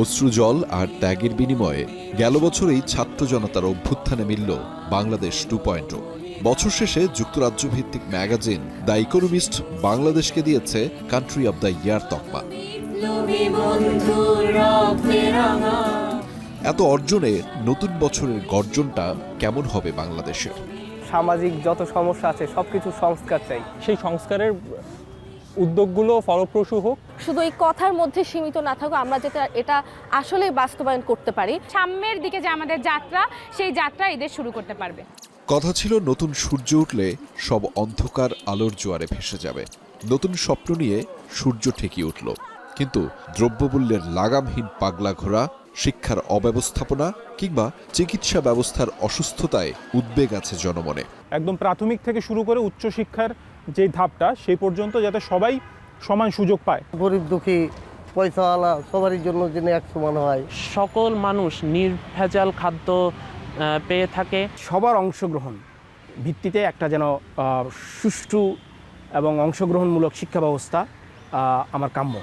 অশ্রুজল আর ত্যাগের বিনিময়ে গেল বছরেই ছাত্র জনতার অভ্যুত্থানে মিলল বাংলাদেশ টু পয়েন্ট বছর শেষে যুক্তরাজ্য ভিত্তিক ম্যাগাজিন দ্য ইকোনমিস্ট বাংলাদেশকে দিয়েছে কান্ট্রি অব দ্য ইয়ার তকমা। এত অর্জনে নতুন বছরের গর্জনটা কেমন হবে বাংলাদেশের? সামাজিক যত সমস্যা আছে সবকিছু সংস্কার চাই। সেই সংস্কারের উদ্যোগগুলো ফলপ্রসূ হোক। শুধু এই কথার মধ্যে সীমিত না থাকুক আমরা যেটা এটা আসলে বাস্তবায়ন করতে পারি। সাম্যের দিকে যে আমাদের যাত্রা সেই যাত্রা এদের শুরু করতে পারবে। কথা ছিল নতুন সূর্য উঠলে সব অন্ধকার আলোর জোয়ারে ভেসে যাবে। নতুন স্বপ্ন নিয়ে সূর্য ঠেকিয়ে উঠল। কিন্তু দ্রব্যমূল্যের লাগামহীন পাগলা ঘোরা শিক্ষার অব্যবস্থাপনা কিংবা চিকিৎসা ব্যবস্থার অসুস্থতায় উদ্বেগ আছে জনমনে। একদম প্রাথমিক থেকে শুরু করে উচ্চশিক্ষার যে ধাপটা সেই পর্যন্ত যাতে সবাই সমান সুযোগ পায়। গরিব দুঃখী পয়সাওয়ালা সবারই জন্য যেন এক সমান হয়। সকল মানুষ নির্ভেজাল খাদ্য পেয়ে থাকে। সবার অংশগ্রহণ ভিত্তিতে একটা যেন সুষ্ঠু এবং অংশগ্রহণমূলক শিক্ষা ব্যবস্থা আমার কাম্য।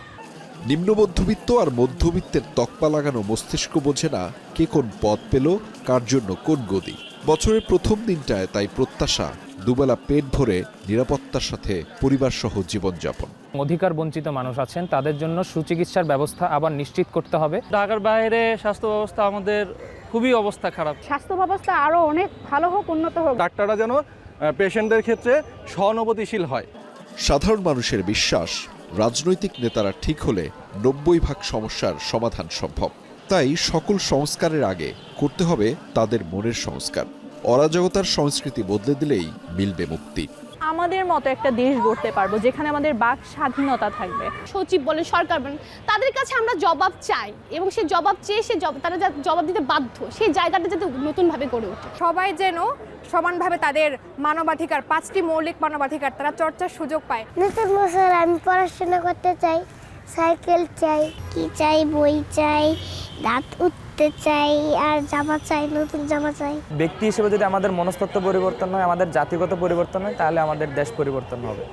নিম্ন মধ্যবিত্ত আর মধ্যবিত্তের তকপা লাগানো মস্তিষ্ক বোঝে না কে কোন পদ পেল কার জন্য কোন গদি বছরের প্রথম দিনটায় তাই প্রত্যাশা দুবেলা পেট ভরে নিরাপত্তার সাথে পরিবারসহ জীবনযাপন। অধিকার বঞ্চিত মানুষ আছেন তাদের জন্য সুচিকিৎসার ব্যবস্থা আবার নিশ্চিত করতে হবে। ঢাকার বাইরে স্বাস্থ্য ব্যবস্থা আমাদের খুবই অবস্থা খারাপ। স্বাস্থ্য ব্যবস্থা আরও অনেক ভালো হোক উন্নত হোক। ডাক্তাররা যেন পেশেন্টদের ক্ষেত্রে সহানুভূতিশীল হয়। সাধারণ মানুষের বিশ্বাস রাজনৈতিক নেতারা ঠিক হলে নব্বই ভাগ সমস্যার সমাধান সম্ভব। তাই সকল সংস্কারের আগে করতে হবে তাদের মনের সংস্কার। অরাজকতার সংস্কৃতি বদলে দিলেই মিলবে মুক্তি। আমাদের মতো একটা দেশ গড়তে পারব যেখানে আমাদের বাক স্বাধীনতা থাকবে। সচিব বলেন সরকার বলেন তাদের কাছে আমরা জবাব চাই এবং সেই জবাব চেয়ে সে জব- তারা যা- জবাব দিতে বাধ্য সেই জায়গাটা যাতে নতুনভাবে গড়ে ওঠে। সবাই যেন সমানভাবে তাদের মানবাধিকার পাঁচটি মৌলিক মানবাধিকার তারা চর্চার সুযোগ পায়। নতুন বছর আমি পড়াশোনা করতে চাই সাইকেল চাই কি চাই বই চাই দাঁত উঠতে চাই আর জামা চাই নতুন জামা চাই। ব্যক্তি হিসেবে যদি আমাদের মনস্তত্ত্ব পরিবর্তন হয় আমাদের জাতিগত পরিবর্তন হয় তাহলে আমাদের দেশ পরিবর্তন হবে।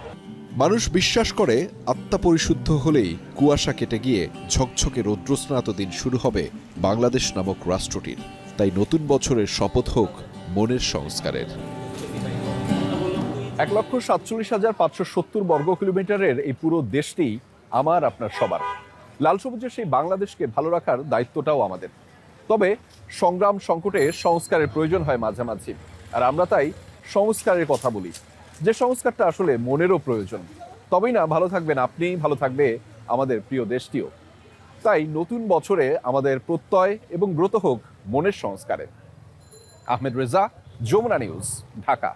মানুষ বিশ্বাস করে আত্মা পরিশুদ্ধ হলেই কুয়াশা কেটে গিয়ে ঝকঝকে রৌদ্রস্নাত দিন শুরু হবে বাংলাদেশ নামক রাষ্ট্রটির। তাই নতুন বছরের শপথ হোক মনের সংস্কারের। এক লক্ষ সাতচল্লিশ হাজার পাঁচশো সত্তর বর্গ কিলোমিটারের এই পুরো দেশটি আমার আপনার সবার। লাল সবুজের সেই বাংলাদেশকে ভালো রাখার দায়িত্বটাও আমাদের। তবে সংগ্রাম সংকটে সংস্কারের প্রয়োজন হয় মাঝামাঝি। আর আমরা তাই সংস্কারের কথা বলি। যে সংস্কারটা আসলে মনেরও প্রয়োজন। তবেই না, ভালো থাকবেন আপনি, ভালো থাকবে আমাদের প্রিয় দেশটিও। তাই নতুন বছরে আমাদের প্রত্যয় এবং ব্রত হোক মনের সংস্কারে। আহমেদ রেজা, যমুনা নিউজ, ঢাকা।